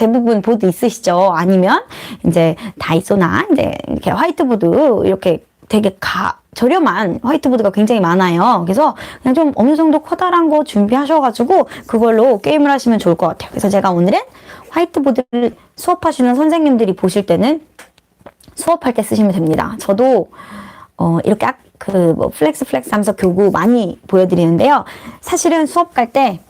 대부분 보드 있으시죠? 아니면 이제 다이소나 이제 이렇게 화이트보드 이렇게 되게 가, 저렴한 화이트보드가 굉장히 많아요. 그래서 그냥 좀 어느 정도 커다란 거 준비하셔가지고 그걸로 게임을 하시면 좋을 것 같아요. 그래서 제가 오늘은 화이트보드를 수업하시는 선생님들이 보실 때는 수업할 때 쓰시면 됩니다. 저도 어, 이렇게 그 뭐 플렉스 플렉스 하면서 교구 많이 보여드리는데요. 사실은 수업 갈 때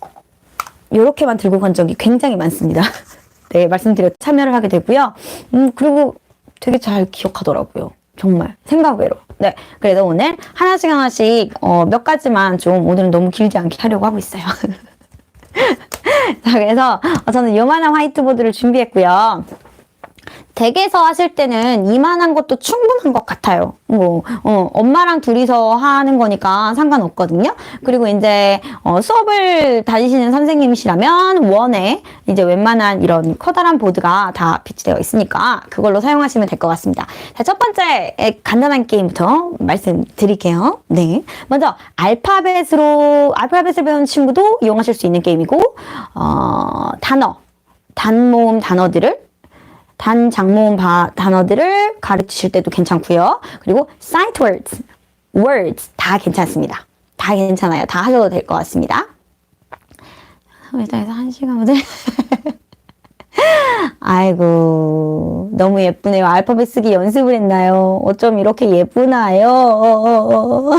이렇게만 들고 간 적이 굉장히 많습니다. 네, 말씀드려 참여를 하게 되고요. 음, 그리고 되게 잘 기억하더라고요. 정말 생각 외로. 네, 그래서 오늘 하나씩 하나씩 어, 몇 가지만 좀 오늘은 너무 길지 않게 하려고 하고 있어요. 자, 그래서 어, 저는 요만한 화이트보드를 준비했고요. 댁에서 하실 때는 이만한 것도 충분한 것 같아요. 뭐, 어, 엄마랑 둘이서 하는 거니까 상관없거든요. 그리고 이제, 어, 수업을 다니시는 선생님이시라면 원에 이제 웬만한 이런 커다란 보드가 다 비치되어 있으니까 그걸로 사용하시면 될 것 같습니다. 자, 첫 번째 에, 간단한 게임부터 말씀드릴게요. 네. 먼저, 알파벳으로, 알파벳을 배우는 친구도 이용하실 수 있는 게임이고, 어, 단어, 단모음 단어들을 단 장모음 바, 단어들을 가르치실 때도 괜찮고요. 그리고 sight words, words 다 괜찮습니다. 다 괜찮아요. 다 하셔도 될 것 같습니다. 일단에서 한 시간부터 아이고 너무 예쁘네요. 알파벳 쓰기 연습을 했나요? 어쩜 이렇게 예쁘나요?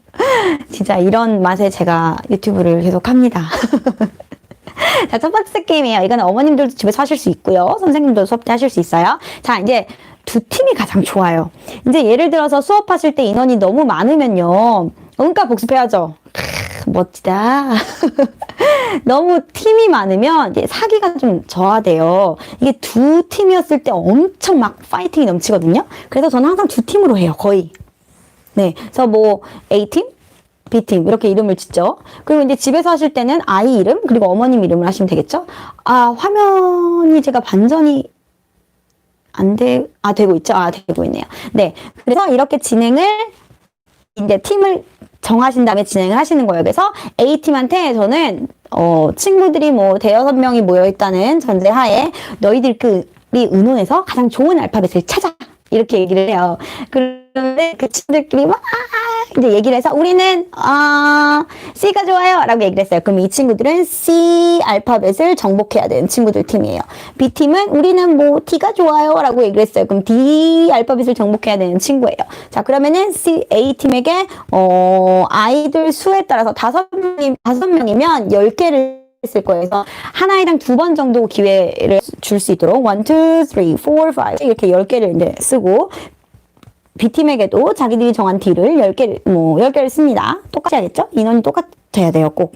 진짜 이런 맛에 제가 유튜브를 계속 합니다. 자, 첫 번째 게임이에요. 이거는 어머님들도 집에서 하실 수 있고요. 선생님도 수업 때 하실 수 있어요. 자, 이제 두 팀이 가장 좋아요. 이제 예를 들어서 수업하실 때 인원이 너무 많으면요. 응가 복습해야죠. 크, 멋지다. 너무 팀이 많으면 이제 사기가 좀 저하돼요. 이게 두 팀이었을 때 엄청 막 파이팅이 넘치거든요. 그래서 저는 항상 두 팀으로 해요. 거의. 네. 그래서 뭐 A팀, B팀 이렇게 이름을 짓죠. 그리고 이제 집에서 하실 때는 아이 이름 그리고 어머님 이름을 하시면 되겠죠. 아 화면이 제가 반전이 안 돼, 아 되고 있죠. 아 되고 있네요. 네, 그래서 이렇게 진행을 이제 팀을 정하신 다음에 진행을 하시는 거예요. 그래서 A 팀한테 저는 어 친구들이 뭐 대여섯 명이 모여 있다는 전제하에 너희들끼리 의논해서 가장 좋은 알파벳을 찾아. 이렇게 얘기를 해요. 그런데 그 친구들끼리 막 이제 얘기를 해서 우리는 어, C가 좋아요라고 얘기를 했어요. 그럼 이 친구들은 C 알파벳을 정복해야 되는 친구들 팀이에요. B 팀은 우리는 뭐 D가 좋아요라고 얘기를 했어요. 그럼 D 알파벳을 정복해야 되는 친구예요. 자 그러면은 C A 팀에게 어, 아이들 수에 따라서 다섯 명이 다섯 명이면 열 개를 했을 거예요. 아이당 두 번 정도 기회를 줄 수 있도록 1, 2, 3, 4, 5 이렇게 10개를 이제 쓰고 B팀에게도 자기들이 정한 D를 10개를 뭐 10개를 씁니다. 똑같이 해야겠죠? 인원이 똑같아야 돼요. 꼭.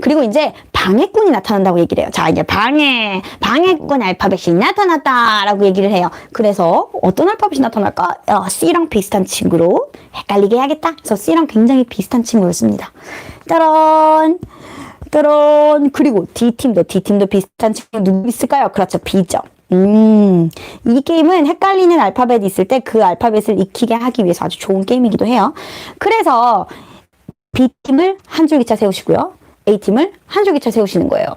그리고 이제 방해꾼이 나타난다고 얘기를 해요. 자, 이제 방해, 방해꾼 알파벳이 나타났다라고 얘기를 해요. 그래서 어떤 알파벳이 나타날까? 어, C랑 비슷한 친구로 헷갈리게 해야겠다. 그래서 C랑 굉장히 비슷한 친구를 씁니다. 짜란! 짜란! 그리고 D팀도, D팀도 비슷한 친구 누구 있을까요? 그렇죠. B죠. 음, 이 게임은 헷갈리는 알파벳이 있을 때 그 알파벳을 익히게 하기 위해서 아주 좋은 게임이기도 해요. 그래서 B팀을 한 줄기차 세우시고요. A팀을 한 줄기차 세우시는 거예요.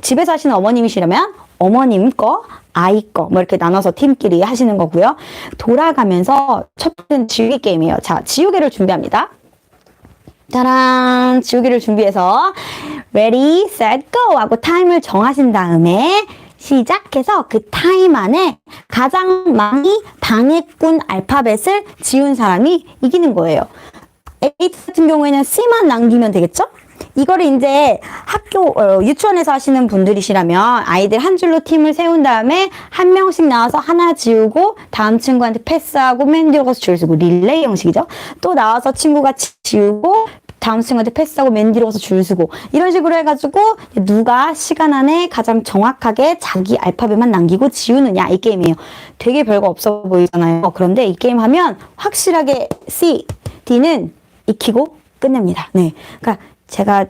집에서 하시는 어머님이시라면 어머님 거, 아이 거, 뭐 이렇게 나눠서 팀끼리 하시는 거고요. 돌아가면서 첫 번째는 지우개 게임이에요. 자, 지우개를 준비합니다. 짜란! 지우개를 준비해서 ready, set, go 하고 타임을 정하신 다음에 시작해서 그 타임 안에 가장 많이 방해꾼 알파벳을 지운 사람이 이기는 거예요. A 같은 경우에는 C만 남기면 되겠죠? 이거를 이제 학교 어, 유치원에서 하시는 분들이시라면 아이들 한 줄로 팀을 세운 다음에 한 명씩 나와서 하나 지우고 다음 친구한테 패스하고 맨 뒤로 가서 줄 서고 릴레이 형식이죠. 또 나와서 친구가 지- 지우고 다음 친구한테 패스하고 맨 뒤로 가서 줄 서고 이런 식으로 해가지고 누가 시간 안에 가장 정확하게 자기 알파벳만 남기고 지우느냐 이 게임이에요. 되게 별거 없어 보이잖아요. 그런데 이 게임 하면 확실하게 C, D는 익히고 끝냅니다. 네, 그러니까 제가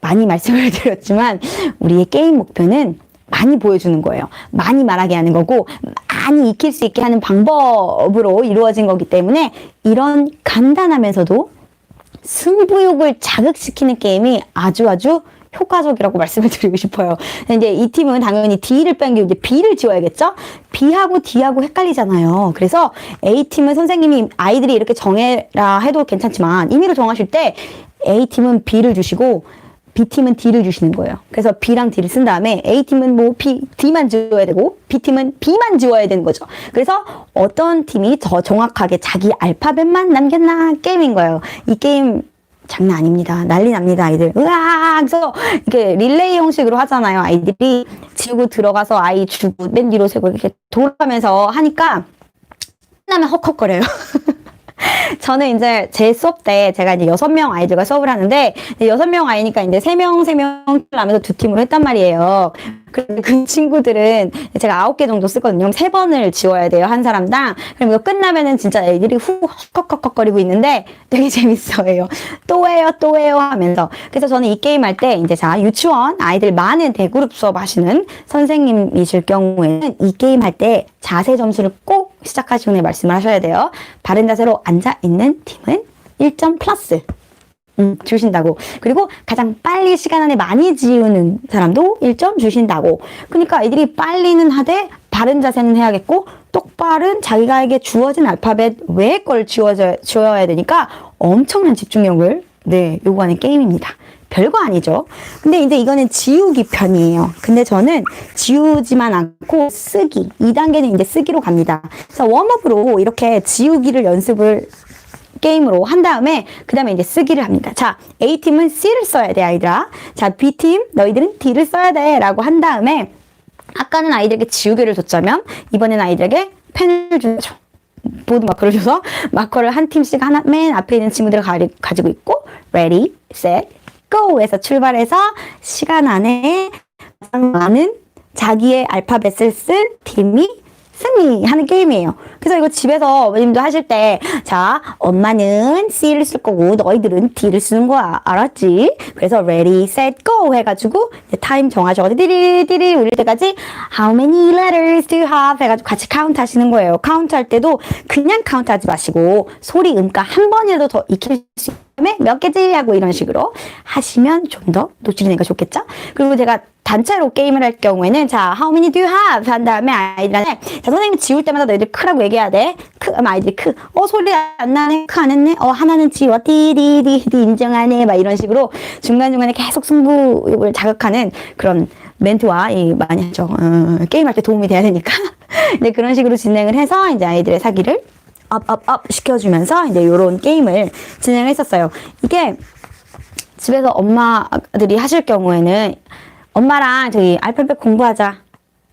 많이 말씀을 드렸지만 우리의 게임 목표는 많이 보여주는 거예요. 많이 말하게 하는 거고 많이 익힐 수 있게 하는 방법으로 이루어진 거기 때문에 이런 간단하면서도 승부욕을 자극시키는 게임이 아주 아주 효과적이라고 말씀을 드리고 싶어요. 이제 이 팀은 당연히 D를 뺀게 이제 B를 지워야겠죠? B하고 D하고 헷갈리잖아요. 그래서 A팀은 선생님이 아이들이 이렇게 정해라 해도 괜찮지만 임의로 정하실 때 A팀은 B를 주시고 B팀은 D를 주시는 거예요. 그래서 B랑 D를 쓴 다음에 A팀은 뭐 B, D만 지워야 되고 B팀은 B만 지워야 되는 거죠. 그래서 어떤 팀이 더 정확하게 자기 알파벳만 남겼나 게임인 거예요. 이 게임 장난 아닙니다. 난리 납니다, 아이들. 으아! 그래서 이렇게 릴레이 형식으로 하잖아요, 아이들이. 지우고 들어가서 아이 주고 맨 뒤로 세고 이렇게 돌아가면서 하니까 끝나면 헉헉거려요. 저는 이제 제 수업 때 제가 이제 여섯 명 아이들과 수업을 하는데 여섯 명 아이니까 이제 세 명 세명 하면서 두 팀으로 했단 말이에요. 그, 그 친구들은 제가 아홉 개 정도 쓰거든요. 세 번을 지워야 돼요 한 사람당. 그럼 이거 끝나면은 진짜 애들이 후 헉헉헉거리고 있는데 되게 재밌어요. 또 해요 또 해요 하면서. 그래서 저는 이 게임 할 때 이제 자 유치원 아이들 많은 대그룹 수업 하시는 선생님이실 경우에는 이 게임 할 때 자세 점수를 꼭 시작하시기 전에 말씀을 하셔야 돼요. 바른 자세로 앉아 있는 팀은 1점 플러스. 음, 주신다고. 그리고 가장 빨리 시간 안에 많이 지우는 사람도 1점 주신다고. 그러니까 아이들이 빨리는 하되 바른 자세는 해야겠고 똑바른 자기가에게 주어진 알파벳 외의 걸 지워져, 지워야 되니까 엄청난 집중력을 네, 요구하는 게임입니다. 별거 아니죠. 근데 이제 이거는 지우기 편이에요. 근데 저는 지우지만 않고 쓰기. 2단계는 이제 쓰기로 갑니다. 그래서 웜업으로 이렇게 지우기를 연습을 게임으로 한 다음에 그 다음에 이제 쓰기를 합니다. 자, A팀은 C를 써야 돼, 아이들아. 자, B팀 너희들은 D를 써야 돼 라고 한 다음에 아까는 아이들에게 지우개를 줬자면 이번엔 아이들에게 펜을 주죠. 보드 마커를 줘서 마커를 한 팀씩 하나 맨 앞에 있는 친구들을 가리, 가지고 있고 ready, set, go 해서 출발해서 시간 안에 가장 많은 자기의 알파벳을 쓴 팀이 승리하는 게임이에요. 그래서 이거 집에서 어머님도 하실 때, 자, 엄마는 C를 쓸 거고, 너희들은 D를 쓰는 거야. 알았지? 그래서 ready, set, go 해가지고, 타임 정하셔가지고, 띠리띠리 울릴 때까지, how many letters do you have? 해가지고 같이 카운트 하시는 거예요. 카운트 할 때도 그냥 카운트 하지 마시고, 소리, 음가 한 번이라도 더 익힐 수 있으면 몇 개지? 하고 이런 식으로 하시면 좀 더 노출이 되니까 좋겠죠? 그리고 제가 단체로 게임을 할 경우에는 자, how many do you have? 한 다음에 아이들한테 자, 선생님이 지울 때마다 너희들 크라고 얘기해야 돼. 크, 그럼 아이들이 크. 어, 소리 안 나네. 크 안 했네. 어, 하나는 지워. 띠디디디 인정하네. 막 이런 식으로 중간중간에 계속 승부욕을 자극하는 그런 멘트와 이 많이 하죠. 어, 게임할 때 도움이 돼야 되니까. 네, 그런 식으로 진행을 해서 이제 아이들의 사기를 업업업 시켜주면서 이제 요런 게임을 진행을 했었어요. 이게 집에서 엄마들이 하실 경우에는 엄마랑 저기 알파벳 공부하자.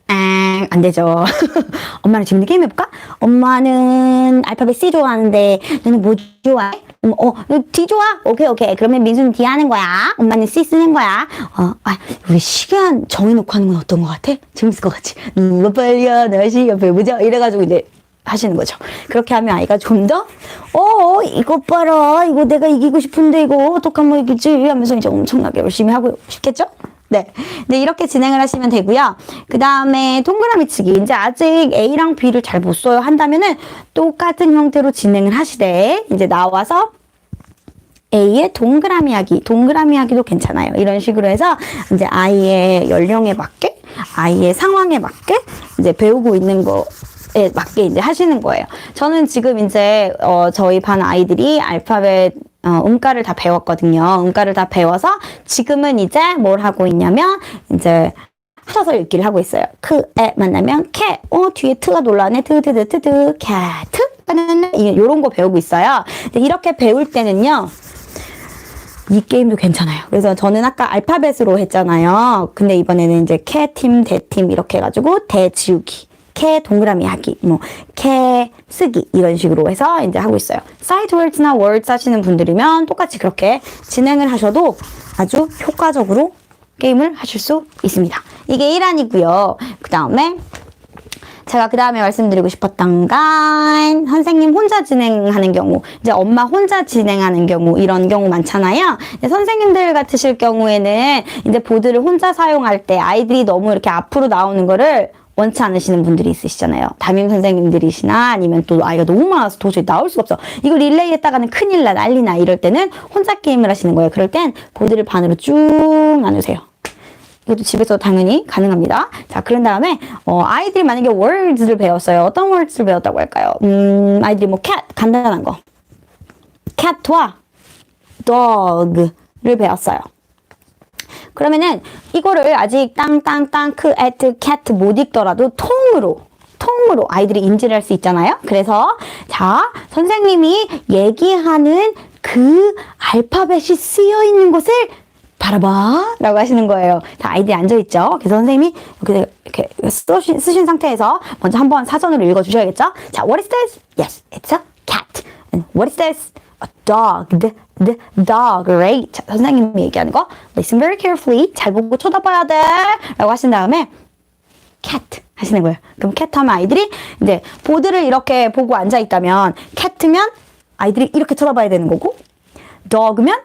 아, 안 되죠. 엄마랑 재밌는 게임 해볼까? 엄마는 알파벳 C 좋아하는데 너는 뭐 좋아해? 음, 어, 너 D 좋아? 오케이, 오케이. 그러면 민수는 D 하는 거야. 엄마는 C 쓰는 거야. 어, 아, 우리 시간 정해놓고 하는 건 어떤 것 같아? 재밌을 것 같지? 누가 빨리야, 날씨 옆에 보자. 이래가지고 이제 하시는 거죠. 그렇게 하면 아이가 좀 더, 어, 이것 봐라. 이거 내가 이기고 싶은데 이거 어떡하면 이기지? 하면서 이제 엄청나게 열심히 하고 싶겠죠? 네. 네, 이렇게 진행을 하시면 되고요. 그 다음에 동그라미 치기. 이제 아직 A랑 B를 잘 못 써요 한다면은 똑같은 형태로 진행을 하시되, 이제 나와서 A의 동그라미 하기, 동그라미 하기도 괜찮아요. 이런 식으로 해서 이제 아이의 연령에 맞게, 아이의 상황에 맞게 이제 배우고 있는 거에 맞게 이제 하시는 거예요. 저는 지금 이제 어, 저희 반 아이들이 알파벳 어, 음가를 다 배웠거든요. 음가를 다 배워서 지금은 이제 뭘 하고 있냐면 이제 하셔서 읽기를 하고 있어요. 크에 만나면 캐, 어 뒤에 트가 놀라네, 트트트 트트, 캣트, 이런 거 배우고 있어요. 이렇게 배울 때는요. 이 게임도 괜찮아요. 그래서 저는 아까 알파벳으로 했잖아요. 근데 이번에는 이제 캐 팀, 대 팀 이렇게 해가지고 대 지우기. 캐 동그라미 하기, 뭐, 캐 쓰기, 이런 식으로 해서 이제 하고 있어요. 사이트 월드나 월드 하시는 분들이면 똑같이 그렇게 진행을 하셔도 아주 효과적으로 게임을 하실 수 있습니다. 이게 1안이고요. 그 다음에 제가 그 다음에 말씀드리고 싶었던 건 선생님 혼자 진행하는 경우 이제 엄마 혼자 진행하는 경우 이런 경우 많잖아요 선생님들 같으실 경우에는 이제 보드를 혼자 사용할 때 아이들이 너무 이렇게 앞으로 나오는 거를 원치 않으시는 분들이 있으시잖아요. 담임 선생님들이시나 아니면 또 아이가 너무 많아서 도저히 나올 수가 없어. 이거 릴레이 했다가는 큰일 나, 난리 나. 이럴 때는 혼자 게임을 하시는 거예요. 그럴 땐 보드를 반으로 쭉 나누세요. 이것도 집에서 당연히 가능합니다. 자, 그런 다음에, 어, 아이들이 만약에 words를 배웠어요. 어떤 words를 배웠다고 할까요? 음, 아이들이 뭐 cat, 간단한 거. cat와 dog를 배웠어요. 그러면은 이거를 아직 땅땅땅 크 에트 캣못 읽더라도 통으로 통으로 아이들이 인지를 할 수 있잖아요. 그래서 자 선생님이 얘기하는 그 알파벳이 쓰여 있는 곳을 바라봐 라고 하시는 거예요. 다 아이들이 앉아있죠. 그래서 선생님이 이렇게, 이렇게 쓰신, 쓰신 상태에서 먼저 한번 사전으로 읽어주셔야겠죠. 자, what is this? Yes, it's a cat. What is this? A dog. The, the dog, right? 자, 선생님이 얘기하는 거 listen very carefully. 잘 보고 쳐다봐야 돼. 라고 하신 다음에 cat 하시는 거예요. 그럼 cat 하면 아이들이 이제 보드를 이렇게 보고 앉아 있다면 cat면 아이들이 이렇게 쳐다봐야 되는 거고 dog면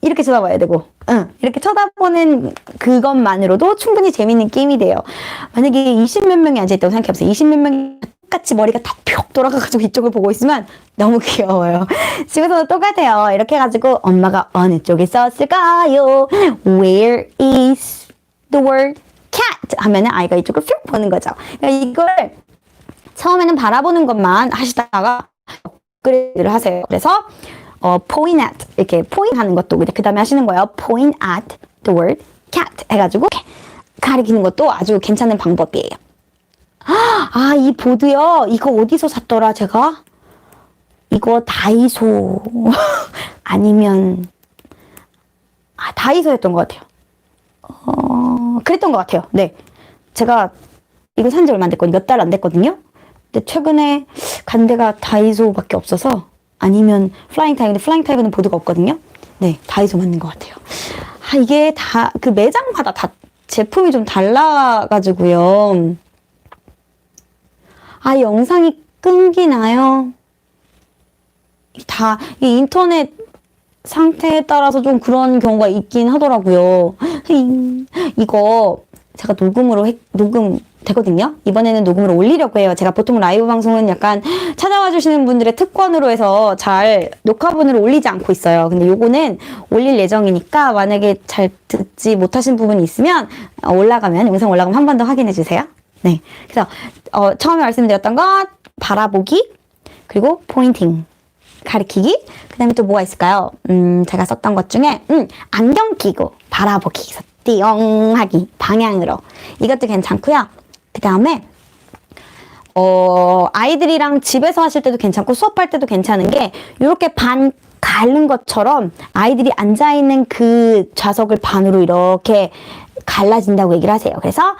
이렇게 쳐다봐야 되고 응, 이렇게 쳐다보는 그것만으로도 충분히 재밌는 게임이 돼요. 만약에 20 몇 명이 앉아있다고 생각해보세요. 20 몇 명이 똑같이 머리가 탁 돌아가가지고 이쪽을 보고 있으면 너무 귀여워요. 집에서도 똑같아요. 이렇게 해가지고 엄마가 어느 쪽에 썼을까요? Where is the word cat? 하면은 아이가 이쪽을 휙 보는 거죠. 그러니까 이걸 처음에는 바라보는 것만 하시다가 업그레이드를 하세요. 그래서 어, point at 이렇게 point 하는 것도 그 다음에 하시는 거예요. point at the word cat 해가지고 가리키는 것도 아주 괜찮은 방법이에요. 아, 이 보드요. 이거 어디서 샀더라, 제가? 이거 다이소. 아니면, 아, 다이소였던 것 같아요. 어, 그랬던 것 같아요. 네. 제가 이거 산 지 얼마 안 됐거든요. 몇 달 안 됐거든요. 근데 최근에 간 데가 다이소밖에 없어서 아니면 플라잉 타이거는 플라잉 타이거는 보드가 없거든요. 네, 다이소 맞는 것 같아요. 아, 이게 다 그 매장마다 다 제품이 좀 달라가지고요. 아, 영상이 끊기나요? 다, 이 인터넷 상태에 따라서 좀 그런 경우가 있긴 하더라고요. 힝. 이거 제가 녹음으로 해, 녹음 되거든요. 이번에는 녹음으로 올리려고 해요. 제가 보통 라이브 방송은 약간 찾아와 주시는 분들의 특권으로 해서 잘 녹화본으로 올리지 않고 있어요. 근데 요거는 올릴 예정이니까 만약에 잘 듣지 못하신 부분이 있으면 어, 올라가면 영상 올라가면 한 번 더 확인해 주세요. 네. 그래서 어, 처음에 말씀드렸던 것 바라보기 그리고 포인팅 가리키기 그다음에 또 뭐가 있을까요? 음 제가 썼던 것 중에 음 안경 끼고 바라보기 띠용 하기 방향으로 이것도 괜찮고요. 그다음에 어 아이들이랑 집에서 하실 때도 괜찮고 수업할 때도 괜찮은 게 이렇게 반 갈른 것처럼 아이들이 앉아 있는 그 좌석을 반으로 이렇게 갈라진다고 얘기를 하세요. 그래서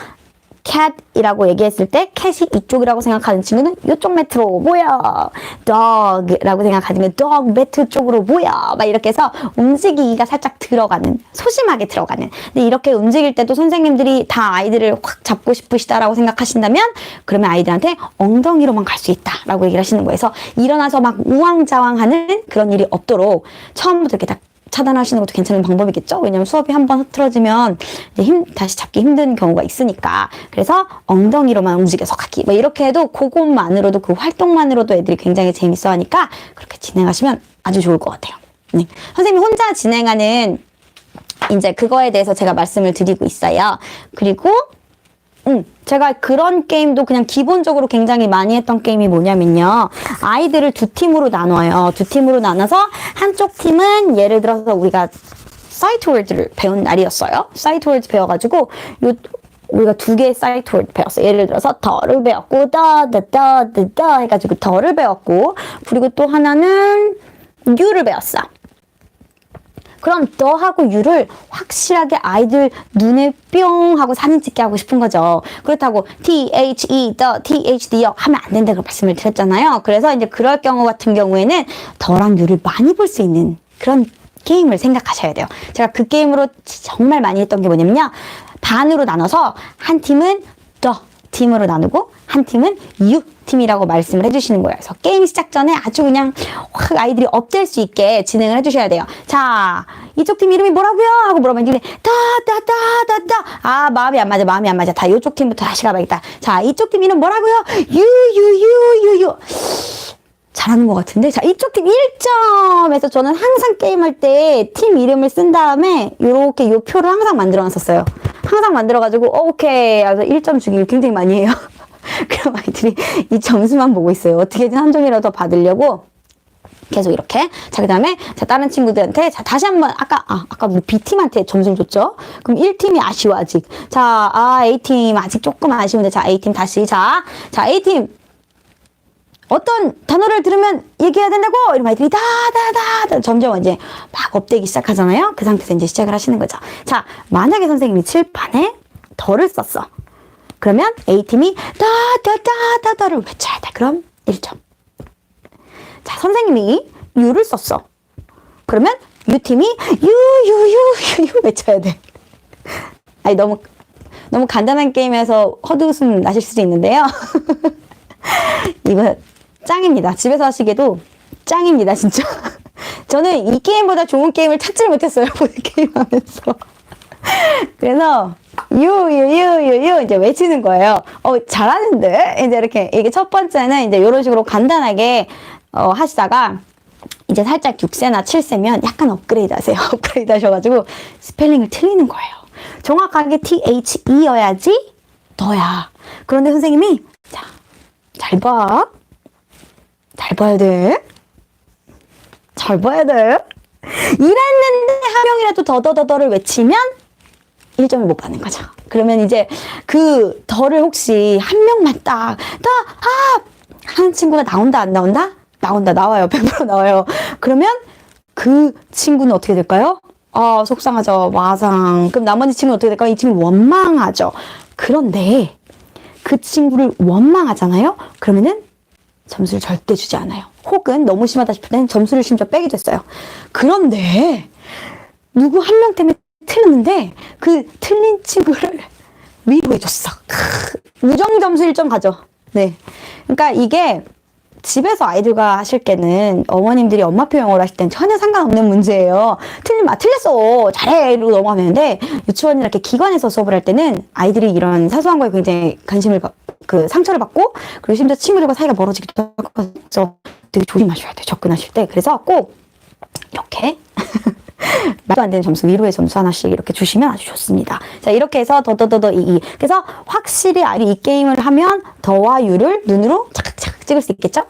cat이라고 얘기했을 때 cat이 이쪽이라고 생각하는 친구는 이쪽 매트로 모여. dog라고 생각하는 dog 매트 쪽으로 모여. 막 이렇게 해서 움직이기가 살짝 들어가는 소심하게 들어가는. 근데 이렇게 움직일 때도 선생님들이 다 아이들을 확 잡고 싶으시다라고 생각하신다면 그러면 아이들한테 엉덩이로만 갈 수 있다라고 얘기를 하시는 거예요. 그래서 일어나서 막 우왕좌왕하는 그런 일이 없도록 처음부터 이렇게 딱 차단하시는 것도 괜찮은 방법이겠죠? 왜냐면 수업이 한번 흐트러지면 이제 힘, 다시 잡기 힘든 경우가 있으니까. 그래서 엉덩이로만 움직여서 가기. 뭐 이렇게 해도 그것만으로도 그 활동만으로도 애들이 굉장히 재밌어 하니까 그렇게 진행하시면 아주 좋을 것 같아요. 네. 선생님이 혼자 진행하는 이제 그거에 대해서 제가 말씀을 드리고 있어요. 그리고 음, 제가 그런 게임도 그냥 기본적으로 굉장히 많이 했던 게임이 뭐냐면요. 아이들을 두 팀으로 나눠요. 두 팀으로 나눠서 한쪽 팀은 예를 들어서 우리가 사이트 월드를 배운 날이었어요. 사이트 월드 배워가지고 요 우리가 두 개의 사이트 월드 배웠어요. 예를 들어서 더를 배웠고 더더더더 해가지고 더를 배웠고 그리고 또 하나는 유를 배웠어. 그럼 더하고 유를 확실하게 아이들 눈에 뿅 하고 사진 찍게 하고 싶은 거죠. 그렇다고 THE, 더, THD 하면 안 된다고 말씀을 드렸잖아요. 그래서 이제 그럴 경우 같은 경우에는 더랑 유를 많이 볼 수 있는 그런 게임을 생각하셔야 돼요. 제가 그 게임으로 정말 많이 했던 게 뭐냐면요. 반으로 나눠서 한 팀은 더, 팀으로 나누고 한 팀은 U 팀이라고 말씀을 해주시는 거예요. 그래서 게임 시작 전에 아주 그냥 확 아이들이 업될 수 있게 진행을 해주셔야 돼요. 자, 이쪽 팀 이름이 뭐라고요? 하고 물어보면 이제 다다다다다 아 마음이 안 맞아 마음이 안 맞아 다 이쪽 팀부터 다시 가봐야겠다. 자, 이쪽 팀 이름 뭐라고요? 유유유유유 잘하는 것 같은데 자 이쪽 팀 1점에서 저는 항상 게임할 때 팀 이름을 쓴 다음에 요렇게 요 표를 항상 만들어 놨었어요 항상 만들어 가지고 어, 오케이. 그래서 1점 주기를 굉장히 많이 해요. 그럼 아이들이 이 점수만 보고 있어요. 어떻게든 한 점이라도 더 받으려고 계속 이렇게. 자 그 다음에 자 다른 친구들한테 자 다시 한 번 아까 아 아까 우리 B팀한테 점수를 줬죠? 그럼 1팀이 아쉬워 아직. 자 아 A팀 아직 조금 아쉬운데 자 A팀 다시. 자 자 A팀. 어떤 단어를 들으면 얘기해야 된다고? 이러면 아이들이 다 다다 점점 이제 막 업되기 시작하잖아요. 그 상태에서 이제 시작을 하시는 거죠. 자, 만약에 선생님이 칠판에 덜을 썼어. 그러면 A팀이 다다다다다를 외쳐야 돼. 그럼 1점. 자, 선생님이 U를 썼어. 그러면 U팀이 유유유유유 외쳐야 돼. 아니 너무 너무 간단한 게임에서 헛웃음 나실 수도 있는데요. 이거 짱입니다. 집에서 하시기에도 짱입니다, 진짜. 저는 이 게임보다 좋은 게임을 찾지를 못했어요, 보드 게임 하면서. 그래서, 유, 유, 유, 유, 유, 이제 외치는 거예요. 어, 잘하는데? 이제 이렇게, 이게 첫 번째는 이제 이런 식으로 간단하게, 어, 하시다가, 이제 살짝 6세나 7세면 약간 업그레이드 하세요. 업그레이드 하셔가지고, 스펠링을 틀리는 거예요. 정확하게 THE여야지, 너야. 그런데 선생님이, 자, 잘 봐. 잘 봐야 돼. 잘 봐야 돼. 이랬는데 한 명이라도 더더더더를 외치면 1점을 못 받는 거죠. 그러면 이제 그 더를 혹시 한 명만 딱, 다, 아! 하는 친구가 나온다, 안 나온다? 나온다, 나와요. 100% 나와요. 그러면 그 친구는 어떻게 될까요? 아, 속상하죠. 마상. 그럼 나머지 친구는 어떻게 될까요? 이 친구 원망하죠. 그런데 그 친구를 원망하잖아요? 그러면은 점수를 절대 주지 않아요. 혹은 너무 심하다 싶을 때는 점수를 심지어 빼기도 했어요. 그런데 누구 한 명 때문에 틀렸는데 그 틀린 친구를 위로해줬어. 크, 우정 점수 1점 가죠. 네. 그러니까 이게 집에서 아이들과 하실 때는 어머님들이 엄마표 영어를 하실 때는 전혀 상관없는 문제예요. 틀리면, 아, 틀렸어. 잘해. 이러고 넘어가면 되는데, 유치원이나 이렇게 기관에서 수업을 할 때는 아이들이 이런 사소한 거에 굉장히 관심을, 받, 그 상처를 받고, 그리고 심지어 친구들과 사이가 멀어지기도 하고, 되게 조심하셔야 돼요. 접근하실 때. 그래서 꼭, 이렇게. 말도 안 되는 점수, 위로의 점수 하나씩 이렇게 주시면 아주 좋습니다. 자, 이렇게 해서 더더더더 이, 이. 그래서 확실히 이 게임을 하면 더와 유를 눈으로 착착 찍을 수 있겠죠?